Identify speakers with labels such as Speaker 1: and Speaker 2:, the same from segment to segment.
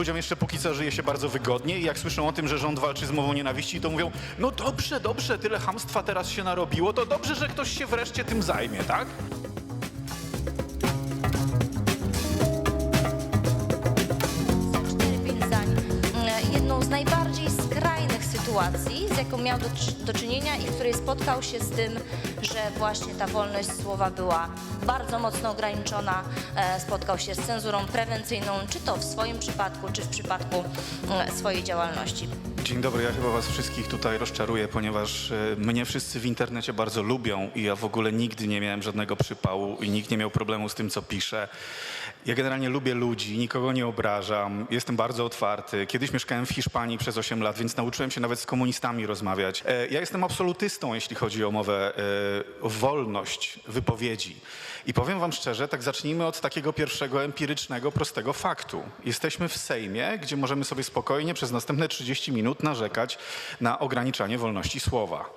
Speaker 1: Ludziom jeszcze póki co żyje się bardzo wygodnie i jak słyszą o tym, że rząd walczy z mową nienawiści, to mówią, no dobrze, dobrze, tyle hamstwa teraz się narobiło, to dobrze, że ktoś się wreszcie tym zajmie, tak?
Speaker 2: E, Jedną z najbardziej skrajnych sytuacji, jaką miał do, do czynienia i w której spotkał się z tym, że właśnie ta wolność słowa była bardzo mocno ograniczona. E, Spotkał się z cenzurą prewencyjną, czy to w swoim przypadku, czy w przypadku e, swojej działalności.
Speaker 1: Dzień dobry, ja chyba was wszystkich tutaj rozczaruję, ponieważ e, mnie wszyscy w internecie bardzo lubią i ja w ogóle nigdy nie miałem żadnego przypału i nikt nie miał problemu z tym, co piszę. Ja generalnie lubię ludzi, nikogo nie obrażam, jestem bardzo otwarty. Kiedyś mieszkałem w Hiszpanii przez 8 lat, więc nauczyłem się nawet z komunistami rozmawiać. E, Ja jestem absolutystą, jeśli chodzi o mowę, e, wolność wypowiedzi. I powiem wam szczerze, tak zacznijmy od takiego pierwszego empirycznego, prostego faktu. Jesteśmy w Sejmie, gdzie możemy sobie spokojnie przez następne 30 minut narzekać na ograniczanie wolności słowa.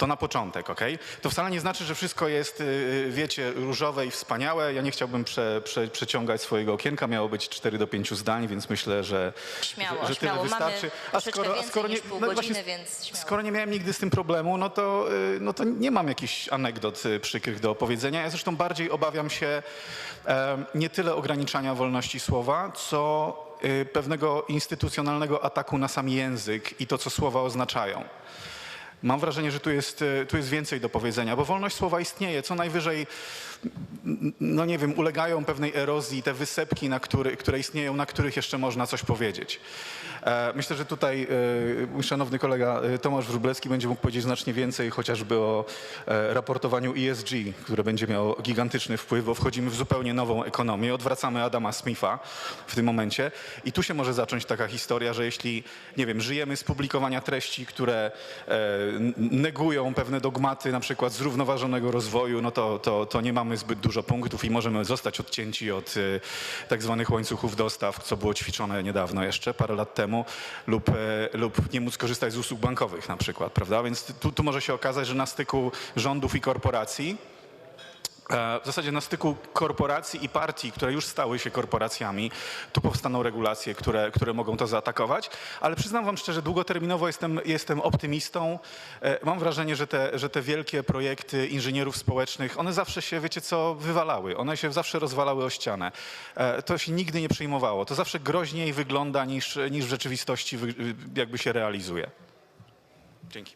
Speaker 1: To na początek, ok? To wcale nie znaczy, że wszystko jest, yy, wiecie, różowe i wspaniałe. Ja nie chciałbym prze, prze, przeciągać swojego okienka. Miało być 4 do 5 zdań, więc myślę, że,
Speaker 2: Śmiało,
Speaker 1: że, że tyle
Speaker 2: śmiało.
Speaker 1: Wystarczy.
Speaker 2: więcej niż pół godziny, więc śmiało.
Speaker 1: skoro nie miałem nigdy z tym problemu, no to, yy, no to nie mam jakichś anegdot przykrych do opowiedzenia. Ja zresztą bardziej obawiam się nie tyle ograniczania wolności słowa, co pewnego instytucjonalnego ataku na sam język i to, co słowa oznaczają. Mam wrażenie, że tu jest, e, tu jest więcej do powiedzenia, bo wolność słowa istnieje. Co najwyżej, no nie wiem, ulegają pewnej erozji te wysepki, na który, które istnieją, na których jeszcze można coś powiedzieć. E, Myślę, że tutaj e, mój szanowny kolega e, Tomasz Wróblewski będzie mógł powiedzieć znacznie więcej, chociażby o e, raportowaniu ESG, które będzie miało gigantyczny wpływ, bo wchodzimy w zupełnie nową ekonomię. Odwracamy Adama Smitha w tym momencie i tu się może zacząć taka historia, że jeśli, nie wiem, żyjemy z publikowania treści, które e, negują pewne dogmaty, na przykład zrównoważonego rozwoju, no to, to, to nie mamy zbyt dużo punktów i możemy zostać odcięci od e, tak zwanych łańcuchów dostaw, co było ćwiczone niedawno jeszcze, parę lat temu, lub, e, lub nie móc korzystać z usług bankowych na przykład, prawda? Więc tu, tu może się okazać, że na styku rządów i korporacji W zasadzie na styku korporacji i partii, które już stały się korporacjami, tu powstaną regulacje, które, które mogą to zaatakować. Ale przyznam wam szczerze, długoterminowo jestem, jestem optymistą. E, Mam wrażenie, że te, że te wielkie projekty inżynierów społecznych, one zawsze się, wiecie co, wywalały. One się zawsze rozwalały o ścianę. E, To się nigdy nie przyjmowało. To zawsze groźniej wygląda niż, niż w rzeczywistości jakby się realizuje. Dzięki.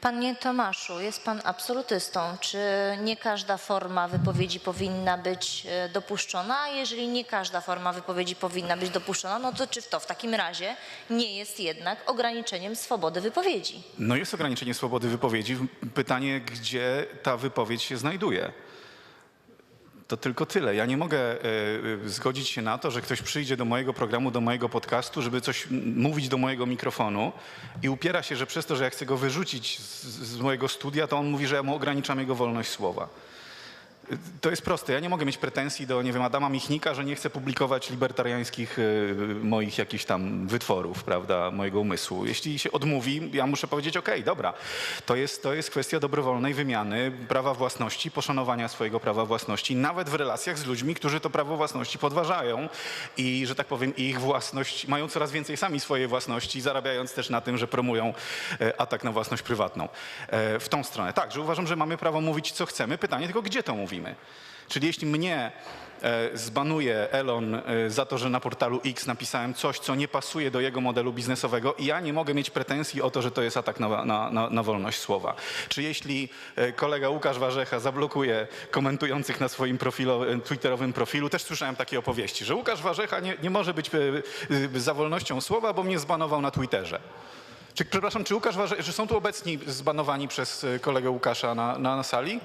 Speaker 2: Panie Tomaszu, jest pan absolutystą. Czy nie każda forma wypowiedzi powinna być e, dopuszczona? A jeżeli nie każda forma wypowiedzi powinna być dopuszczona, no to czy to w takim razie nie jest jednak ograniczeniem swobody wypowiedzi?
Speaker 1: No jest ograniczenie swobody wypowiedzi. Pytanie, gdzie ta wypowiedź się znajduje. To tylko tyle. Ja nie mogę e, e, zgodzić się na to, że ktoś przyjdzie do mojego programu, do mojego podcastu, żeby coś mówić do mojego mikrofonu i upiera się, że przez to, że ja chcę go wyrzucić z, z mojego studia, to on mówi, że ja mu ograniczam jego wolność słowa. To jest proste. Ja nie mogę mieć pretensji do, nie wiem, Adama Michnika, że nie chce publikować libertariańskich y, moich jakichś tam wytworów, prawda, mojego umysłu. Jeśli się odmówi, ja muszę powiedzieć, okej, dobra, to jest, to jest kwestia dobrowolnej wymiany prawa własności, poszanowania swojego prawa własności, nawet w relacjach z ludźmi, którzy to prawo własności podważają i, że tak powiem, ich własność, mają coraz więcej sami swojej własności, zarabiając też na tym, że promują e, atak na własność prywatną. E, W tą stronę. Tak, że uważam, że mamy prawo mówić, co chcemy. Pytanie tylko, gdzie to mówimy? Czyli jeśli mnie e, zbanuje Elon e, za to, że na portalu X napisałem coś, co nie pasuje do jego modelu biznesowego i ja nie mogę mieć pretensji o to, że to jest atak na, na, na, wolność słowa. Czy jeśli e, kolega Łukasz Warzecha zablokuje komentujących na swoim profilu, twitterowym profilu, też słyszałem takie opowieści, że Łukasz Warzecha nie, nie może być za wolnością słowa, bo mnie zbanował na Twitterze. Czy, przepraszam, czy Łukasz Warze, czy są tu obecni zbanowani przez kolegę Łukasza na, na sali?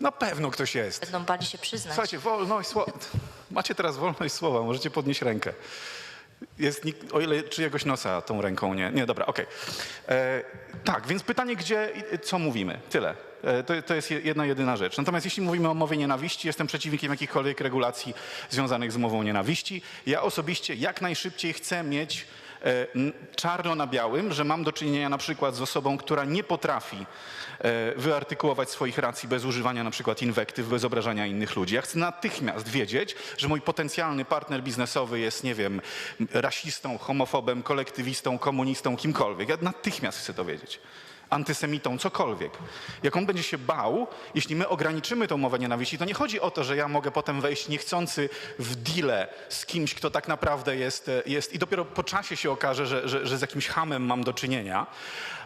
Speaker 1: Na pewno ktoś jest.
Speaker 2: Będą bali się przyznać.
Speaker 1: Słuchajcie, wolność słowa. Macie teraz wolność słowa, możecie podnieść rękę. Jest, nikt- o ile czyjegoś nosa tą ręką nie. Nie, dobra, okej. E, Tak, więc pytanie, gdzie, i- co mówimy? Tyle. E, To, to jest je- jedna, jedyna rzecz. Natomiast jeśli mówimy o mowie nienawiści, jestem przeciwnikiem jakichkolwiek regulacji związanych z mową nienawiści. Ja osobiście jak najszybciej chcę mieć czarno na białym, że mam do czynienia na przykład z osobą, która nie potrafi e, wyartykułować swoich racji bez używania na przykład inwektyw, bez obrażania innych ludzi. Ja chcę natychmiast wiedzieć, że mój potencjalny partner biznesowy jest, nie wiem, rasistą, homofobem, kolektywistą, komunistą, kimkolwiek. Ja natychmiast chcę to wiedzieć antysemitą, cokolwiek. Jak on będzie się bał, jeśli my ograniczymy tą mowę nienawiści, to nie chodzi o to, że ja mogę potem wejść niechcący w deal z kimś, kto tak naprawdę jest, e, jest i dopiero po czasie się okaże, że, że, że z jakimś hamem mam do czynienia,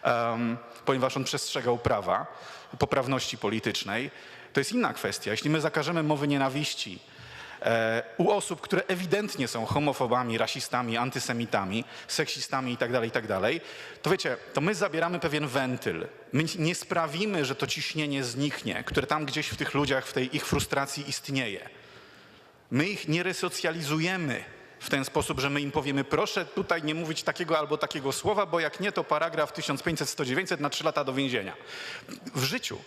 Speaker 1: em, ponieważ on przestrzegał prawa, poprawności politycznej. To jest inna kwestia. Jeśli my zakażemy mowy nienawiści, u osób, które ewidentnie są homofobami, rasistami, antysemitami, seksistami itd., itd., to wiecie, to my zabieramy pewien wentyl. My nie sprawimy, że to ciśnienie zniknie, które tam gdzieś w tych ludziach, w tej ich frustracji istnieje. My ich nie resocjalizujemy w ten sposób, że my im powiemy, proszę tutaj nie mówić takiego albo takiego słowa, bo jak nie, to paragraf 1500-100-900 na 3 lata do więzienia. W życiu.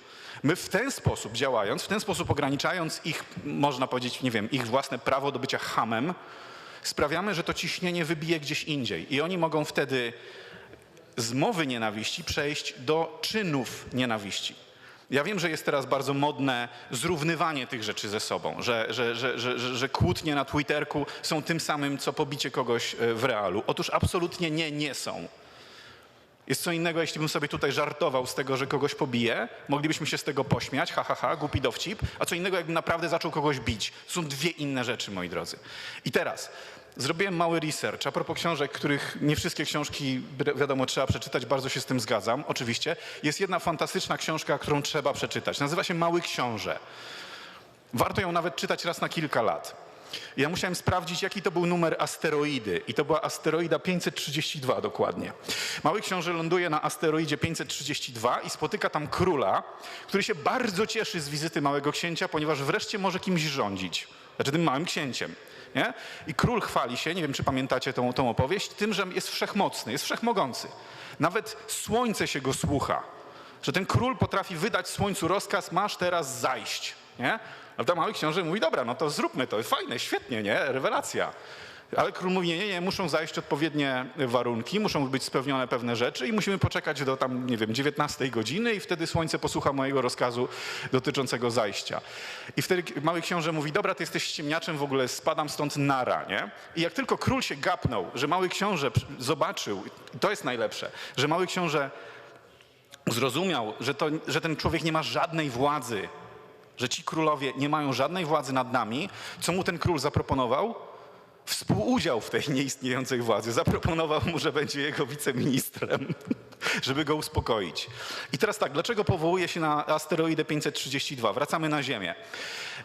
Speaker 1: My w ten sposób działając, w ten sposób ograniczając ich, można powiedzieć, nie wiem, ich własne prawo do bycia hamem, sprawiamy, że to ciśnienie wybije gdzieś indziej. I oni mogą wtedy z mowy nienawiści przejść do czynów nienawiści. Ja wiem, że jest teraz bardzo modne zrównywanie tych rzeczy ze sobą, że, że, że, że, że, kłótnie na Twitterku są tym samym, co pobicie kogoś e, w realu. Otóż absolutnie nie, nie są. Jest co innego, jeśli bym sobie tutaj żartował z tego, że kogoś pobiję, moglibyśmy się z tego pośmiać, ha, ha, ha, głupi dowcip, a co innego, jakbym naprawdę zaczął kogoś bić. Są dwie inne rzeczy, moi drodzy. I teraz zrobiłem mały research a propos książek, których nie wszystkie książki, wi- wiadomo, trzeba przeczytać, bardzo się z tym zgadzam, oczywiście. Jest jedna fantastyczna książka, którą trzeba przeczytać. Nazywa się Mały Książę. Warto ją nawet czytać raz na kilka lat. Ja musiałem sprawdzić, jaki to był numer asteroidy. I to była asteroida 532 dokładnie. Mały książę ląduje na asteroidzie 532 i spotyka tam króla, który się bardzo cieszy z wizyty małego księcia, ponieważ wreszcie może kimś rządzić. Znaczy tym małym księciem. Nie? I król chwali się, nie wiem czy pamiętacie tą, tą opowieść, tym, że jest wszechmocny, jest wszechmogący. Nawet słońce się go słucha że ten król potrafi wydać słońcu rozkaz, masz teraz zajść, nie? A ten mały książę mówi, dobra, no to zróbmy to, fajne, świetnie, nie? Rewelacja. Ale król mówi, nie, nie, nie, muszą zajść odpowiednie warunki, muszą być spełnione pewne rzeczy i musimy poczekać do tam, nie wiem, 19 godziny i wtedy słońce posłucha mojego rozkazu dotyczącego zajścia. I wtedy mały książę mówi, dobra, ty jesteś ciemniaczem, w ogóle spadam stąd nara, nie? I jak tylko król się gapnął, że mały książę zobaczył, to jest najlepsze, że mały książę zrozumiał, że, to, że ten człowiek nie ma żadnej władzy, że ci królowie nie mają żadnej władzy nad nami, co mu ten król zaproponował? Współudział w tej nieistniejącej władzy. Zaproponował mu, że będzie jego wiceministrem, żeby go uspokoić. I teraz tak, dlaczego powołuje się na asteroidę 532? Wracamy na Ziemię.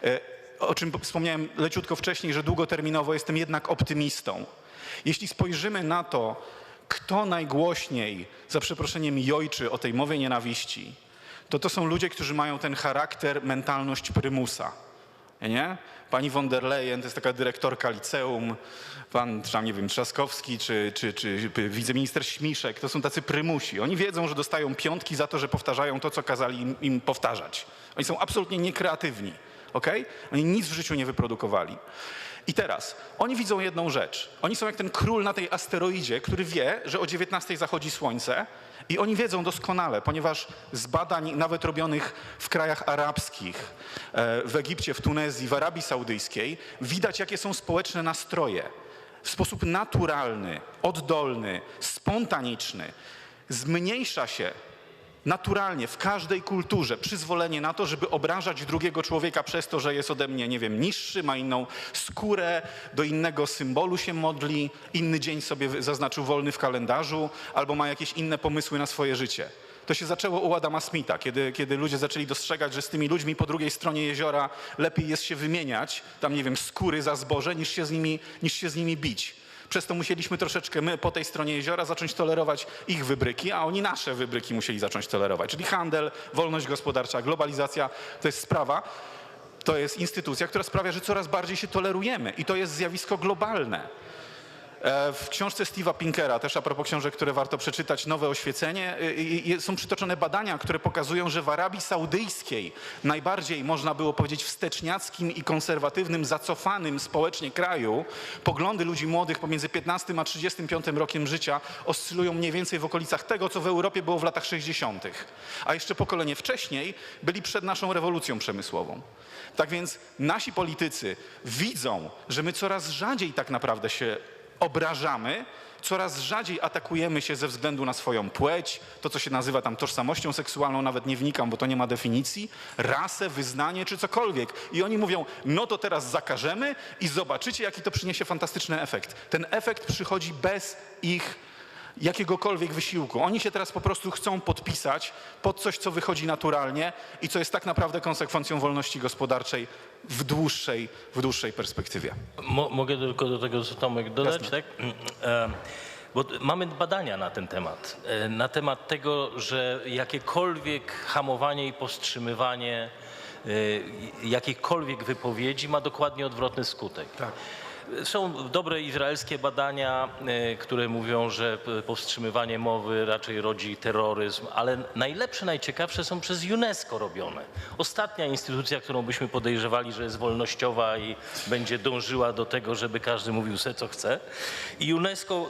Speaker 1: E, O czym wspomniałem leciutko wcześniej, że długoterminowo jestem jednak optymistą. Jeśli spojrzymy na to, kto najgłośniej, za przeproszeniem, jojczy o tej mowie nienawiści, to to są ludzie, którzy mają ten charakter, mentalność prymusa. Nie? Pani von der Leyen to jest taka dyrektorka liceum, pan nie wiem, Trzaskowski czy, czy, czy wiceminister Śmiszek, to są tacy prymusi. Oni wiedzą, że dostają piątki za to, że powtarzają to, co kazali im, im powtarzać. Oni są absolutnie niekreatywni. Okay? Oni nic w życiu nie wyprodukowali. I teraz, oni widzą jedną rzecz. Oni są jak ten król na tej asteroidzie, który wie, że o 19 zachodzi słońce i oni wiedzą doskonale, ponieważ z badań nawet robionych w krajach arabskich, e, w Egipcie, w Tunezji, w Arabii Saudyjskiej, widać jakie są społeczne nastroje. W sposób naturalny, oddolny, spontaniczny zmniejsza się naturalnie w każdej kulturze przyzwolenie na to, żeby obrażać drugiego człowieka przez to, że jest ode mnie, nie wiem, niższy, ma inną skórę, do innego symbolu się modli, inny dzień sobie zaznaczył wolny w kalendarzu, albo ma jakieś inne pomysły na swoje życie. To się zaczęło u Adama Smitha, kiedy, kiedy ludzie zaczęli dostrzegać, że z tymi ludźmi po drugiej stronie jeziora lepiej jest się wymieniać, tam nie wiem, skóry za zboże, niż się z nimi, niż się z nimi bić. Przez to musieliśmy troszeczkę my po tej stronie jeziora zacząć tolerować ich wybryki, a oni nasze wybryki musieli zacząć tolerować. Czyli handel, wolność gospodarcza, globalizacja to jest sprawa, to jest instytucja, która sprawia, że coraz bardziej się tolerujemy i to jest zjawisko globalne. E, W książce Steve'a Pinkera, też a propos książek, które warto przeczytać, Nowe Oświecenie, y, są przytoczone badania, które pokazują, że w Arabii Saudyjskiej, najbardziej można było powiedzieć wsteczniackim i konserwatywnym, zacofanym społecznie kraju, poglądy ludzi młodych pomiędzy 15 a 35 rokiem życia oscylują mniej więcej w okolicach tego, co w Europie było w latach 60. A jeszcze pokolenie wcześniej byli przed naszą rewolucją przemysłową. Tak więc nasi politycy widzą, że my coraz rzadziej tak naprawdę się obrażamy, coraz rzadziej atakujemy się ze względu na swoją płeć, to co się nazywa tam tożsamością seksualną, nawet nie wnikam, bo to nie ma definicji, rasę, wyznanie czy cokolwiek. I oni mówią, no to teraz zakażemy i zobaczycie, jaki to przyniesie fantastyczny efekt. Ten efekt przychodzi bez ich jakiegokolwiek wysiłku. Oni się teraz po prostu chcą podpisać pod coś, co wychodzi naturalnie i co jest tak naprawdę konsekwencją wolności gospodarczej w dłuższej, w dłuższej perspektywie.
Speaker 3: Mo, mogę tylko do tego, co Tomek dodać, tak? E, Bo mamy badania na ten temat. E, Na temat tego, że jakiekolwiek hamowanie i powstrzymywanie e, jakiejkolwiek wypowiedzi ma dokładnie odwrotny skutek.
Speaker 1: Tak.
Speaker 3: Są dobre izraelskie badania, e, które mówią, że powstrzymywanie mowy raczej rodzi terroryzm, ale najlepsze, najciekawsze są przez UNESCO robione. Ostatnia instytucja, którą byśmy podejrzewali, że jest wolnościowa i będzie dążyła do tego, żeby każdy mówił se co chce. I UNESCO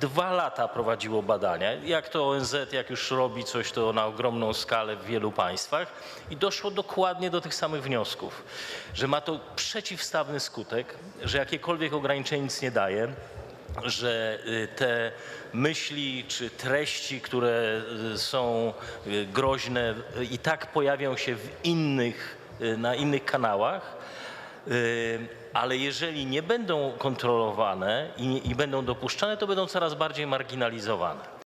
Speaker 3: dwa lata prowadziło badania, jak to ONZ, jak już robi coś to na ogromną skalę w wielu państwach i doszło dokładnie do tych samych wniosków, że ma to przeciwstawny skutek, że jakiekolwiek ograniczenie nic nie daje, że y, te myśli czy treści, które y, są y, groźne, i tak pojawią się w innych, na innych kanałach. Ale jeżeli nie będą kontrolowane i, i będą dopuszczane, to będą coraz bardziej marginalizowane.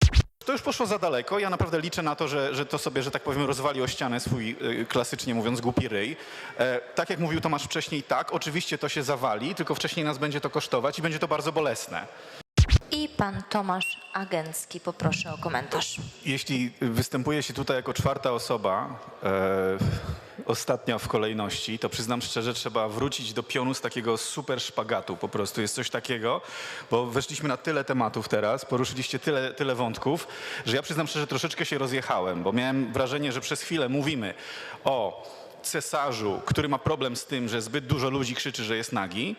Speaker 1: To już poszło za daleko. Ja naprawdę liczę na to, że, że to sobie, że tak powiem, rozwali o ścianę swój, y, klasycznie mówiąc, głupi ryj. E, tak jak mówił Tomasz wcześniej, tak, oczywiście to się zawali, tylko wcześniej nas będzie to kosztować i będzie to bardzo bolesne.
Speaker 2: I pan Tomasz Agencki, poproszę o komentarz.
Speaker 1: Jeśli występuje się tutaj jako czwarta osoba, e, ostatnia w kolejności, to przyznam szczerze, trzeba wrócić do pionu z takiego super szpagatu. Po prostu jest coś takiego, bo weszliśmy na tyle tematów teraz, poruszyliście tyle, tyle wątków, że ja przyznam szczerze, troszeczkę się rozjechałem, bo miałem wrażenie, że przez chwilę mówimy o cesarzu, który ma problem z tym, że zbyt dużo ludzi krzyczy, że jest nagi,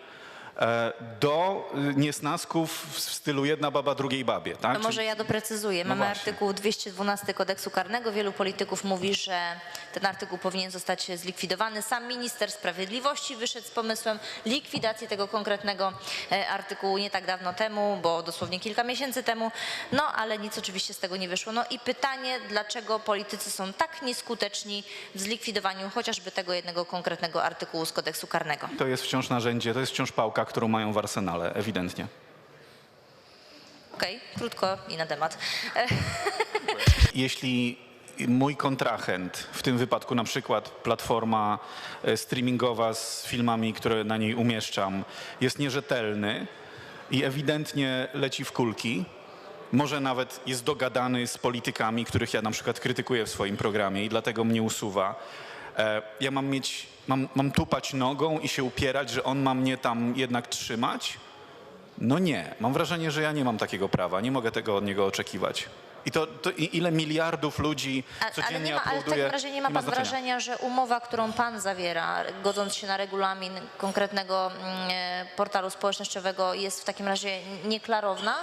Speaker 1: do y, niesnasków w stylu jedna baba drugiej babie. Tak?
Speaker 2: To może ja doprecyzuję.
Speaker 1: No
Speaker 2: Mamy
Speaker 1: właśnie.
Speaker 2: artykuł 212 kodeksu karnego. Wielu polityków mówi, że ten artykuł powinien zostać zlikwidowany. Sam minister sprawiedliwości wyszedł z pomysłem likwidacji tego konkretnego e, artykułu nie tak dawno temu, bo dosłownie kilka miesięcy temu. No ale nic oczywiście z tego nie wyszło. No i pytanie, dlaczego politycy są tak nieskuteczni w zlikwidowaniu chociażby tego jednego konkretnego artykułu z kodeksu karnego.
Speaker 1: To jest wciąż narzędzie, to jest wciąż pałka, którą mają w arsenale, ewidentnie.
Speaker 2: Okej, krótko i na temat.
Speaker 1: Jeśli mój kontrahent, w tym wypadku na przykład platforma e, streamingowa z filmami, które na niej umieszczam, jest nierzetelny i ewidentnie leci w kulki, może nawet jest dogadany z politykami, których ja na przykład krytykuję w swoim programie i dlatego mnie usuwa. E, Ja mam mieć, mam, mam tupać nogą i się upierać, że on ma mnie tam jednak trzymać? No nie. Mam wrażenie, że ja nie mam takiego prawa. Nie mogę tego od niego oczekiwać. I to, to ile miliardów ludzi
Speaker 2: A, ale,
Speaker 1: codziennie
Speaker 2: nie ma, ale w takim razie nie ma pan wrażenia, że umowa, którą pan zawiera, godząc się na regulamin konkretnego mm, e, portalu społecznościowego, jest w takim razie nieklarowna?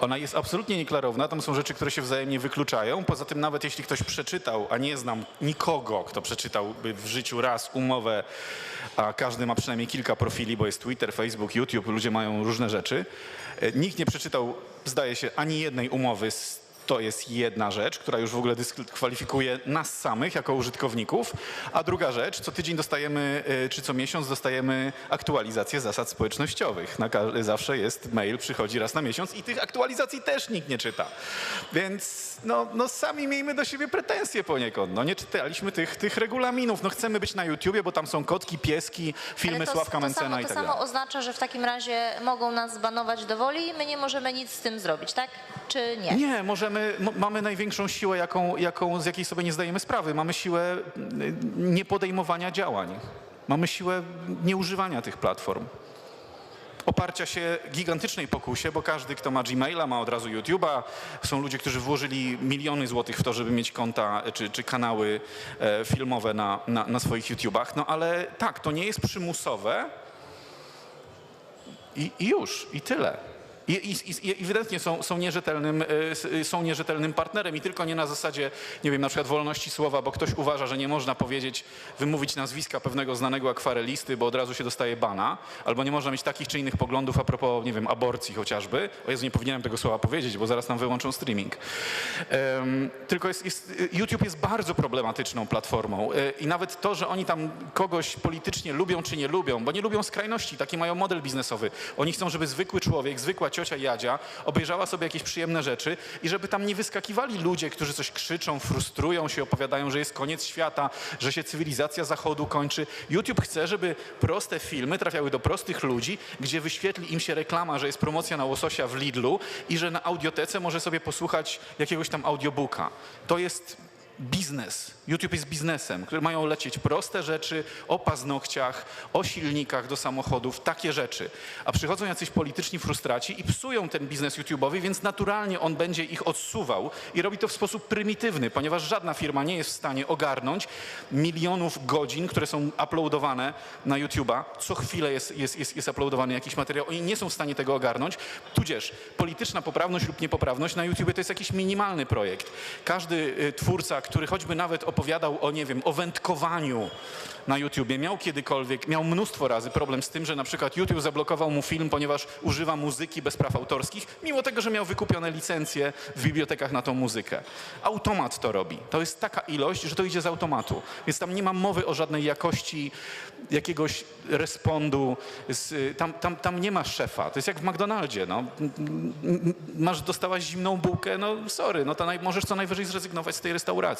Speaker 1: Ona jest absolutnie nieklarowna, tam są rzeczy, które się wzajemnie wykluczają. Poza tym nawet jeśli ktoś przeczytał, a nie znam nikogo, kto przeczytałby w życiu raz umowę, a każdy ma przynajmniej kilka profili, bo jest Twitter, Facebook, YouTube, ludzie mają różne rzeczy. E, Nikt nie przeczytał, zdaje się, ani jednej umowy z to jest jedna rzecz, która już w ogóle dyskwalifikuje nas samych jako użytkowników. A druga rzecz, co tydzień dostajemy, y, czy co miesiąc dostajemy aktualizację zasad społecznościowych. Zawsze jest mail, przychodzi raz na miesiąc i tych aktualizacji też nikt nie czyta. Więc no, no sami miejmy do siebie pretensje poniekąd. No nie czytaliśmy tych, tych regulaminów. No chcemy być na YouTubie, bo tam są kotki, pieski, filmy
Speaker 2: Ale to,
Speaker 1: Sławka
Speaker 2: to
Speaker 1: Mencena
Speaker 2: samo,
Speaker 1: i
Speaker 2: to
Speaker 1: tak
Speaker 2: samo
Speaker 1: dalej.
Speaker 2: oznacza, że w takim razie mogą nas zbanować do woli i my nie możemy nic z tym zrobić, tak? Czy nie?
Speaker 1: Nie, możemy, m- mamy największą siłę, jaką, jaką, z jakiej sobie nie zdajemy sprawy. Mamy siłę y, niepodejmowania działań. Mamy siłę nieużywania tych platform. oparcia się gigantycznej pokusie, bo każdy, kto ma Gmaila, ma od razu YouTube'a. Są ludzie, którzy włożyli miliony złotych w to, żeby mieć konta czy, czy kanały e, filmowe na, na, na swoich YouTubach. No ale tak, to nie jest przymusowe i, i już, i tyle. I, i, i ewidentnie są, są, nierzetelnym, s- y, są nierzetelnym partnerem i tylko nie na zasadzie, nie wiem, na przykład wolności słowa, bo ktoś uważa, że nie można powiedzieć, wymówić nazwiska pewnego znanego akwarelisty, bo od razu się dostaje bana, albo nie można mieć takich czy innych poglądów a propos, nie wiem, aborcji chociażby. O Jezu, nie powinienem tego słowa powiedzieć, bo zaraz nam wyłączą streaming. Em, tylko jest, jest, YouTube jest bardzo problematyczną platformą y, i nawet to, że oni tam kogoś politycznie lubią czy nie lubią, bo nie lubią skrajności, taki mają model biznesowy. Oni chcą, żeby zwykły człowiek, zwykła ciocia Jadzia obejrzała sobie jakieś przyjemne rzeczy i żeby tam nie wyskakiwali ludzie, którzy coś krzyczą, frustrują się, opowiadają, że jest koniec świata, że się cywilizacja zachodu kończy. YouTube chce, żeby proste filmy trafiały do prostych ludzi, gdzie wyświetli im się reklama, że jest promocja na łososia w Lidlu i że na audiotece może sobie posłuchać jakiegoś tam audiobooka. To jest biznes. YouTube jest biznesem, które mają lecieć proste rzeczy o paznokciach, o silnikach do samochodów, takie rzeczy. A przychodzą jacyś polityczni frustraci i psują ten biznes YouTube'owy, więc naturalnie on będzie ich odsuwał i robi to w sposób prymitywny, ponieważ żadna firma nie jest w stanie ogarnąć milionów godzin, które są uploadowane na YouTube'a. Co chwilę jest, jest, jest, jest uploadowany jakiś materiał. Oni nie są w stanie tego ogarnąć. Tudzież polityczna poprawność lub niepoprawność na YouTubie to jest jakiś minimalny projekt. Każdy y, twórca, który choćby nawet opowiadał o, nie wiem, o wędkowaniu na YouTubie, miał kiedykolwiek, miał mnóstwo razy problem z tym, że na przykład YouTube zablokował mu film, ponieważ używa muzyki bez praw autorskich, mimo tego, że miał wykupione licencje w bibliotekach na tą muzykę. Automat to robi. To jest taka ilość, że to idzie z automatu. Więc tam nie ma mowy o żadnej jakości jakiegoś respondu. Tam, tam, tam nie ma szefa. To jest jak w McDonaldzie. No. Masz, dostałaś zimną bułkę, no sorry, no to naj, możesz co najwyżej zrezygnować z tej restauracji.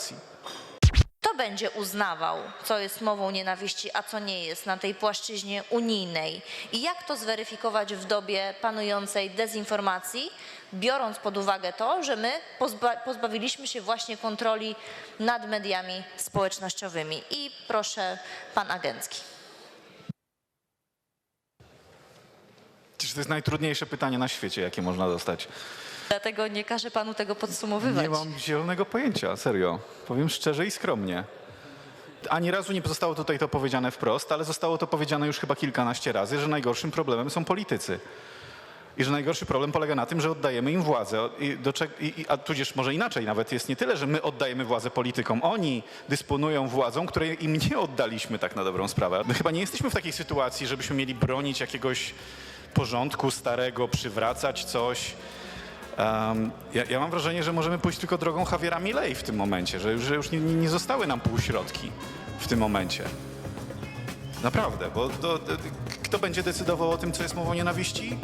Speaker 2: Kto będzie uznawał, co jest mową nienawiści, a co nie jest na tej płaszczyźnie unijnej? I jak to zweryfikować w dobie panującej dezinformacji, biorąc pod uwagę to, że my pozba pozbawiliśmy się właśnie kontroli nad mediami społecznościowymi? I proszę, pan Agencki.
Speaker 1: Przecież to jest najtrudniejsze pytanie na świecie, jakie można dostać.
Speaker 2: Dlatego nie każę panu tego podsumowywać.
Speaker 1: Nie mam zielonego pojęcia, serio. Powiem szczerze i skromnie. Ani razu nie zostało tutaj to powiedziane wprost, ale zostało to powiedziane już chyba kilkanaście razy, że najgorszym problemem są politycy. I że najgorszy problem polega na tym, że oddajemy im władzę. I do czeg- i, i, a tudzież może inaczej nawet jest nie tyle, że my oddajemy władzę politykom. Oni dysponują władzą, której im nie oddaliśmy tak na dobrą sprawę. My chyba nie jesteśmy w takiej sytuacji, żebyśmy mieli bronić jakiegoś porządku starego, przywracać coś. Em, ja, ja mam wrażenie, że możemy pójść tylko drogą Javiera Milei w tym momencie, że, że już nie, nie zostały nam półśrodki w tym momencie. Naprawdę, bo to, to, kto będzie decydował o tym, co jest mową nienawiści?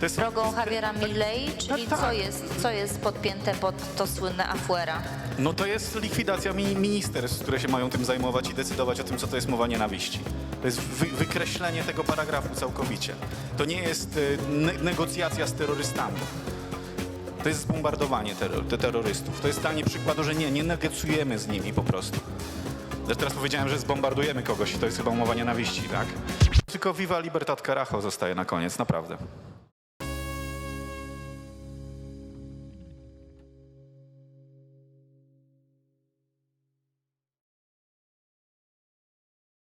Speaker 1: To jest
Speaker 2: Drogą Javiera Milei, czyli
Speaker 1: tak.
Speaker 2: co, jest, co jest podpięte pod to słynne afuera?
Speaker 1: No to jest likwidacja mi- ministerstw, które się mają tym zajmować i decydować o tym, co to jest mowa nienawiści. To jest wy, wykreślenie tego paragrafu całkowicie. To nie jest y, ne, negocjacja z terrorystami. To jest zbombardowanie terror, te terrorystów. To jest danie przykładu, że nie, nie negocjujemy z nimi po prostu. Że Teraz powiedziałem, że zbombardujemy kogoś i to jest chyba mowa nienawiści, tak? Tylko Viva Libertad Carajo zostaje na koniec, naprawdę.